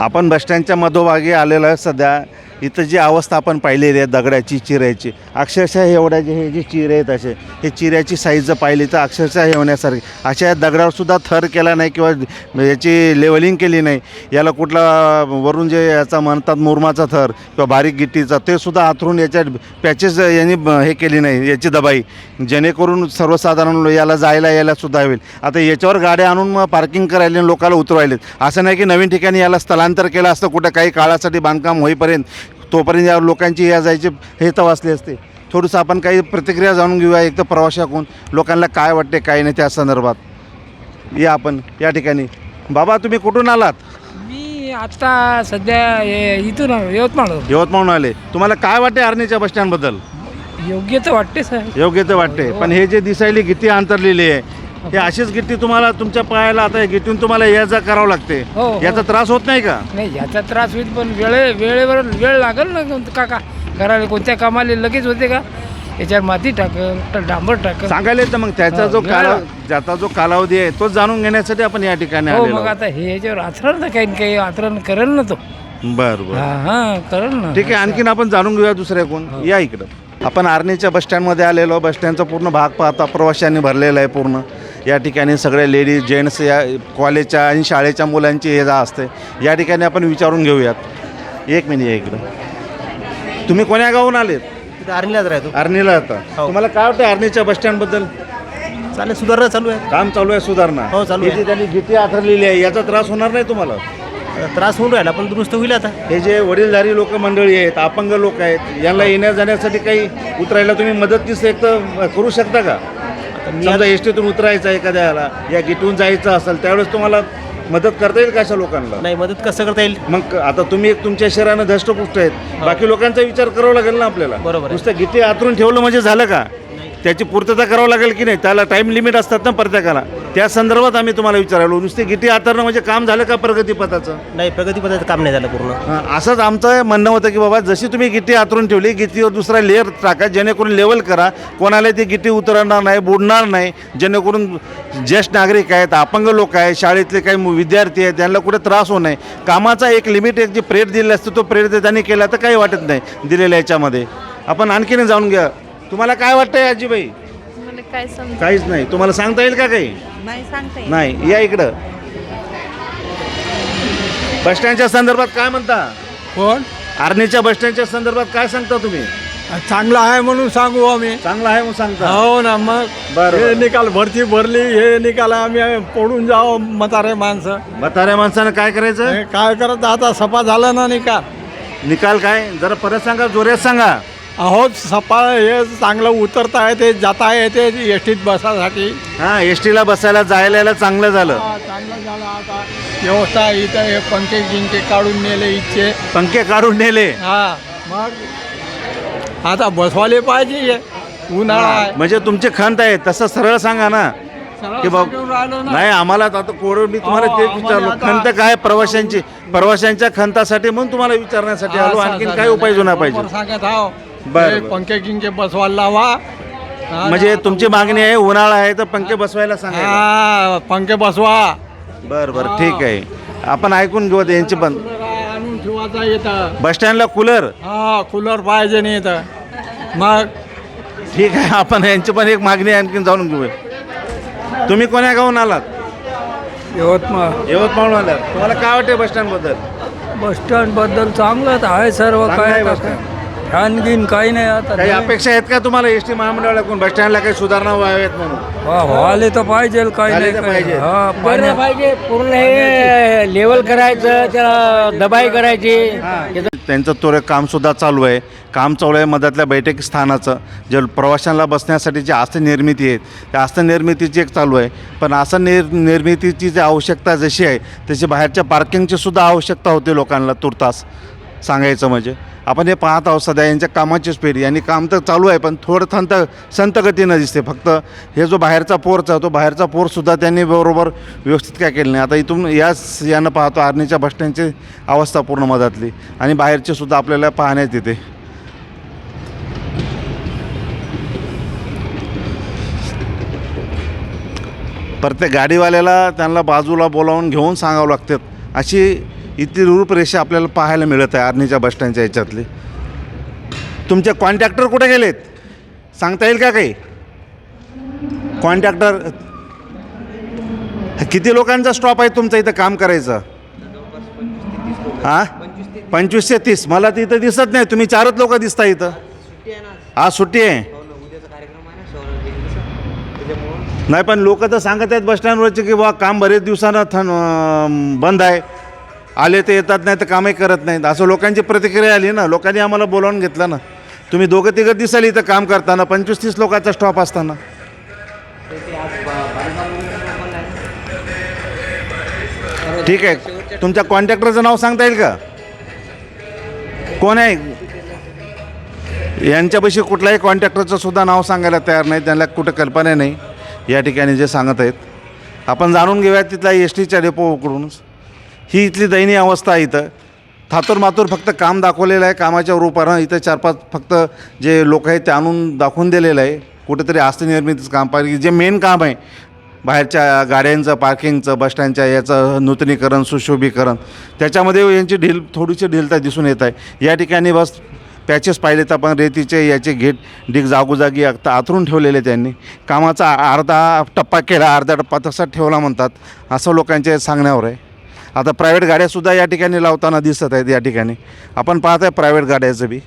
आपण बसस्टँडच्या मधोभागी आलेलो आहे सध्या. इथं जी अवस्था आपण पाहिलेली आहे दगडाची चिऱ्याची अक्षरशः एवढ्या जे हे जे चिरे आहेत असे हे चिऱ्याची साईज जर पाहिली तर अक्षरशः हे होण्यासारखी. अशा या दगडावरसुद्धा थर केला नाही किंवा याची लेवलिंग केली नाही. याला कुठला वरून जे याचा म्हणतात मुरमाचा थर किंवा बारीक गिट्टीचा ते सुद्धा आथरून याच्यात पॅचेस यांनी हे केली नाही याची दबाई. जेणेकरून सर्वसाधारण याला जायला यायला सुद्धा होईल. आता याच्यावर गाड्या आणून मग पार्किंग करायला लोकाला लोकांना उतरवायलेत असं नाही की नवीन ठिकाणी याला स्थलांतर केलं असतं कुठं काही काळासाठी बांधकाम होईपर्यंत. तोपर्यंत या लोकांची या जायचे हे तवासले असते. थोडंसं आपण काही प्रतिक्रिया जाणून घेऊया एक तर प्रवाशाकडून. लोकांना काय वाटते काय नाही त्या संदर्भात. या आपण या ठिकाणी. बाबा तुम्ही कुठून आलात? मी आता सध्या हे इथून आलो, यवतमाळ यवतमाळून आले. तुम्हाला काय वाटते आर्नीच्या बसस्टँडबद्दल? योग्य तर वाटते साहेब योग्य तर वाटते. पण हे जे दिसायली गिट्टी अंतरलेली आहे हे अशीच गिट्टी तुम्हाला तुमच्या पायाला आता हे गिट्टून तुम्हाला या जा करावं लागते. हो, हो. याचा त्रास होत नाही का? नाही याचा त्रास होईल पण वेळे वेळेवर वेळ लागेल ना काका? करायला कोणत्या कामाला लगेच होते का? याच्यावर माती टाकल तर डांबर टाकल. सांगायला येतं मग त्याचा जो काला लाग- ज्याचा जो कालावधी आहे तो जाणून घेण्यासाठी आपण या ठिकाणी हो आलेलो मग आता हे याच्यावर आचरण ना काही ना काही आचरण करेल ना तो. बर बर. हा हा करेल ना. ठीक आहे आणखीन आपण जाणून घेऊया दुसऱ्या कोण. या इकडं. आपण आर्नीच्या बसस्टँडमध्ये आलेलो बसस्टँडचा पूर्ण भाग पाहता प्रवाशांनी भरलेला आहे पूर्ण. या ठिकाणी सगळे लेडीज जेंट्स या कॉलेजच्या आणि शाळेच्या मुलांची ये जा असते. या ठिकाणी आपण विचारून घेऊयात. एक मिनिट इकडं तुम्ही कोण्या गावून आलेत? तिथे आर्मीलाच राहतो. आर्नीला आता. हो. तुम्हाला काय वाटतं आर्नीच्या बसस्टँडबद्दल चालेल सुधारणा चालू आहे. काम चालू आहे सुधारणा. हो, चालू ही आहे. त्यांनी भीती आथरलेली आहे. याचा त्रास होणार नाही तुम्हाला? त्रास होऊन राहिला पण दुरुस्त होईल आता. हे जे वडीलधारी लोक मंडळी आहेत अपंग लोक आहेत यांना येण्या जाण्यासाठी काही उतरायला तुम्ही मदतनीस एक तर करू शकता का? समजा एस टीतून उतरायचं आहे एखाद्याला या गिटून जायचं असेल त्यावेळेस तुम्हाला मदत करता येईल का अशा लोकांना? नाही मदत कसं करता येईल? मग आता तुम्ही एक तुमच्या शहरानं धष्टपुष्ट आहेत. बाकी लोकांचा विचार करावा लागेल ना आपल्याला. बरोबर. नुसतं गिटी आतरून ठेवलं म्हणजे झालं का? त्याची पूर्तता करावं लागेल की नाही? त्याला टाईम लिमिट असतात ना प्रत्येकाला. त्या संदर्भात आम्ही तुम्हाला विचारायलो नुसती गिटी आतरणं म्हणजे काम झालं का प्रगतीपथाचं? नाही प्रगतीपदाचं काम नाही झालं पूर्ण. असंच आमचं म्हणणं होतं की बाबा जशी तुम्ही गिट्टी आतरून ठेवली गिट्टीवर दुसरा लेअर टाका जेणेकरून लेवल करा. कोणाला ती गिट्टी उतरणार नाही बुडणार नाही. जेणेकरून ज्येष्ठ नागरिक आहेत अपंग लोक आहेत शाळेतले काही विद्यार्थी आहेत त्यांना कुठे त्रास होऊ नये. कामाचा एक लिमिट एक जे प्रेड दिलेला असतो तो प्रेड जर त्यांनी केला तर काही वाटत नाही दिलेल्या याच्यामध्ये. आपण आणखीन जाणून घ्या. तुम्हाला काय वाटतंय आजीबाई? मला काय समज काहीच नाही. तुम्हाला सांगता येईल का काही? नाही सांगता येत. नाही. या इकडं. बसस्टँडच्या संदर्भात काय म्हणता? कोण? आर्नीच्या बसस्टँडच्या संदर्भात काय सांगता तुम्ही? चांगला आहे म्हणून सांगू आम्ही. चांगला आहे म्हणून सांगता. हो ना मग बरं, हे बरं. निकाल भरती भरली हे निकाल आम्ही पडून जाओ म्हातारे माणसं. म्हाताऱ्या माणसानं काय करायचं? हे काय करत आता सपा झाला ना निकाल. निकाल काय? जरा परत सांगा जोऱ्यात सांगा. अहो सपा हे चांगलं उतरता येते जाता येते एस टीत बसासाठी. हा एस टीला बसायला जायला यायला चांगलं झालं. हा, चांगलं झालं आता. व्यवस्था इथं हे पंखे गिंके काढून नेले इथचे. पंखे काढून नेले. हा मग आता बसवाले पाहिजे हे. उन्हाळा आहे. म्हणजे तुमची खंत आहे तसं सरळ सांगा ना. सरळ की बाब सांगून राहिलो ना. नाही आम्हाला आता कोरड मी तुम्हाला हो, तेच आम्हाला विचारलो. आता- खंत काय प्रवाशांची? प्रवाशांच्या खंतासाठी म्हणून तुम्हाला विचारण्यासाठी आलो. हा, आणखीन सा- काय सा- उपाययोजना बरोबर पाहिजे. सांगत आहो. बरं, बरं. पंखे गिंके बसवायला लावा. हा, म्हणजे तुमची मागणी आहे उन्हाळा आहे तर पंखे बसवायला सांगा हा पंखे बसवा. बर बर ठीक आहे. आपण ऐकून घेऊ आता यांची पण आणून ठेवायचा येतं बस स्टँडला कूलर? हा कूलर पाहिजे नाही इथं. मग? ठीक आहे आपण यांची पण एक मागणी आहे, आणखीन जाणून घेऊया. तुम्ही कोण्या गावून आलात? यवतमाळ. यवतमाळून आलात. तुम्हाला काय वाटते बस स्टँडबद्दल बस स्टँडबद्दल चांगलंच आहे सर्व चांगलं आहे काय बस स्टँड. फॅन गिन काही नाही आता. काही अपेक्षा आहेत का तुम्हाला? एस टी महामंडळाकडून बस स्टँडला काही सुधारणा व्हाव्यात म्हणून? वा व्हायला तर पाहिजे काही झाले नाही तर काही. पाहिजे. हा पाण्या- पाहिजे पूर्ण हे लेवल करायचं त्याला दबाई करायची. त्यांचं तोरे काम सुद्धा चालू आहे. काम चालू आहे मधातल्या बैठक स्थानाचं. जे प्रवाशांना बसण्यासाठी जी आसन निर्मिती आहे त्या आसन निर्मितीची एक चालू आहे. पण आसन निर निर्मितीची जी आवश्यकता जशी आहे तशी बाहेरच्या पार्किंगची सुद्धा आवश्यकता होते लोकांना तुर्तास. सांगायचं म्हणजे. आपण हे पाहत आहोत सध्या यांच्या कामाचीच स्पीड आणि काम तर चालू आहे पण थोडं थंत संत गतीनं दिसते फक्त. हे जो बाहेरचा पोरचा तो बाहेरचा पोरसुद्धा त्यांनी बरोबर व्यवस्थित काय केलं नाही. आता इथून याच यानं पाहतो आर्नीच्या बसस्टँडची अवस्था पूर्ण मधातली. आणि बाहेरचे सुद्धा आपल्याला पाहण्यात येते. प्रत्येक गाडीवाल्याला त्यांना बाजूला बोलावून घेऊन सांगावं लागतात अशी इथली रूपरेषा आपल्याला पाहायला मिळत आहे आर्नीच्या बसस्टँडच्या याच्यातली तुमचे कॉन्ट्रॅक्टर कुठे गेलेत? सांगता येईल का काही? कॉन्ट्रॅक्टर किती लोकांचा स्टॉप आहे तुमचं इथं काम करायचं? हां? पंचवीस ते तीस. मला तर इथं दिसत नाही. तुम्ही चारच लोक दिसता इथं. आज सुट्टी आहे. नाही पण लोक तर सांगत आहेत बस स्टँडवरचे की बा काम बरेच दिवसानं थन बंद आहे. आले ते येतात नाही तर कामही करत नाहीत. असं लोकांची प्रतिक्रिया आली ना लोकांनी आम्हाला बोलावून घेतलं ना. तुम्ही दोघं तिघं दिसाल इथं काम करताना पंचवीस तीस लोकांचा स्टॉप असताना. ठीक आहे. तुमच्या कॉन्ट्रॅक्टरचं नाव सांगता येईल का? कोण आहे? यांच्यापाशी कुठल्याही कॉन्ट्रॅक्टरचं सुद्धा नाव सांगायला तयार नाही त्यांना कुठं कल्पना नाही. या ठिकाणी जे सांगत आहेत. आपण जाणून घेऊया तिथल्या एस टीच्या डेपोकडूनच ही इथली दयनीय अवस्था आहे इथं. थातूर मातूर फक्त काम दाखवलेलं आहे कामाच्या रूपानं. इथं चार पाच फक्त जे लोक आहेत ते आणून दाखवून दिलेलं आहे. कुठेतरी हस्तनिर्मितीचं काम पाहिजे जे मेन काम आहे बाहेरच्या गाड्यांचं पार्किंगचं बसस्टँडच्या याचं नूतनीकरण सुशोभीकरण. त्याच्यामध्ये यांची ढील थोडीशी ढीलता दिसून येत आहे. या ठिकाणी बस पॅचेस पाहिलेत आपण रेतीचे याचे गेट डिग जागोजागी आता आतरून ठेवलेले त्यांनी कामाचा अर्धा टप्पा केला अर्धा टप्पा तसा ठेवला म्हणतात असं लोकांच्या सांगण्यावर आहे. आता प्रायव्हेट गाड्यासुद्धा या ठिकाणी लावताना दिसत आहेत या ठिकाणी. आपण पाहत आहे प्रायव्हेट गाड्याचं बी.